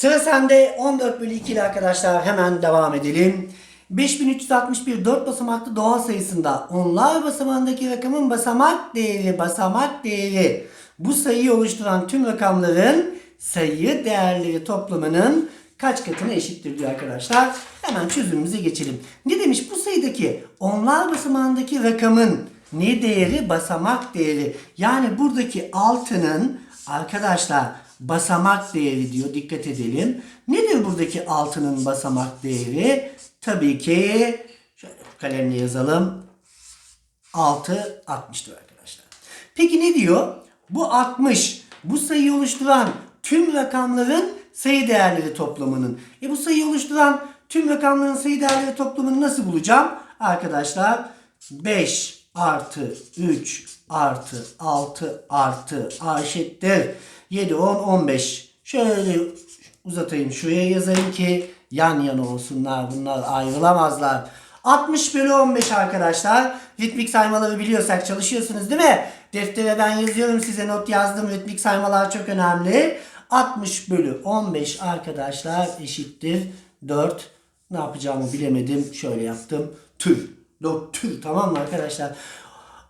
Sıra sende 14 bölü 2 ile arkadaşlar hemen devam edelim. 5361 4 basamaklı doğal sayısında onlar basamağındaki rakamın basamak değeri basamak değeri bu sayıyı oluşturan tüm rakamların sayı değerleri toplamının kaç katına eşittir diyor arkadaşlar. Hemen çözümümüze geçelim. Ne demiş bu sayıdaki onlar basamağındaki rakamın ne değeri? Basamak değeri. Yani buradaki altının arkadaşlar basamak değeri diyor. Dikkat edelim. Nedir buradaki altının basamak değeri? Tabii ki şöyle kalemle yazalım. 6 60'tır arkadaşlar. Peki ne diyor? Bu 60 bu sayıyı oluşturan tüm rakamların sayı değerleri toplamının. E bu sayıyı oluşturan tüm rakamların sayı değerleri toplamını nasıl bulacağım? Arkadaşlar 5 artı 3 artı 6 artı A eşittir 7 10 15. Şöyle uzatayım şuraya yazayım ki yan yana olsunlar bunlar ayrılamazlar. 60 bölü 15 arkadaşlar. Ritmik saymaları biliyorsak çalışıyorsunuz değil mi? Deftere ben yazıyorum size not yazdım. Ritmik saymalar çok önemli. 60 bölü 15 arkadaşlar eşittir 4. Ne yapacağımı bilemedim. Şöyle yaptım. Tür. 4 tür tamam mı arkadaşlar?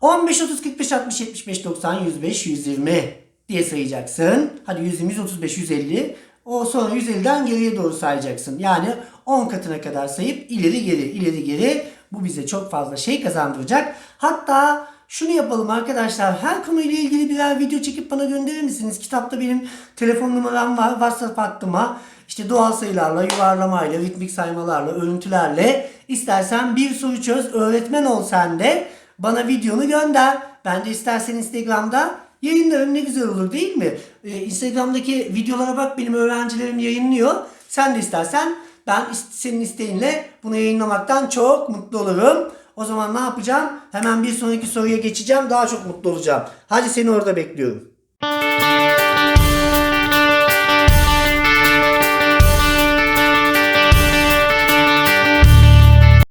15, 30, 45, 60, 75, 90, 105, 120 diye sayacaksın. Hadi 120, 135, 150. O sonra 150'den geriye doğru sayacaksın. Yani 10 katına kadar sayıp ileri geri ileri geri bu bize çok fazla şey kazandıracak. Hatta şunu yapalım arkadaşlar. Her konuyla ilgili birer video çekip bana gönderir misiniz? Kitapta benim telefon numaram var. WhatsApp hattıma işte doğal sayılarla, yuvarlamayla, ritmik saymalarla, örüntülerle istersen bir soru çöz, öğretmen ol sen de bana videonu gönder. Ben de istersen Instagram'da yayınlarım ne güzel olur değil mi? Ee, Instagram'daki videolara bak benim öğrencilerim yayınlıyor. Sen de istersen ben senin isteğinle bunu yayınlamaktan çok mutlu olurum. O zaman ne yapacağım? Hemen bir sonraki soruya geçeceğim. Daha çok mutlu olacağım. Hadi seni orada bekliyorum.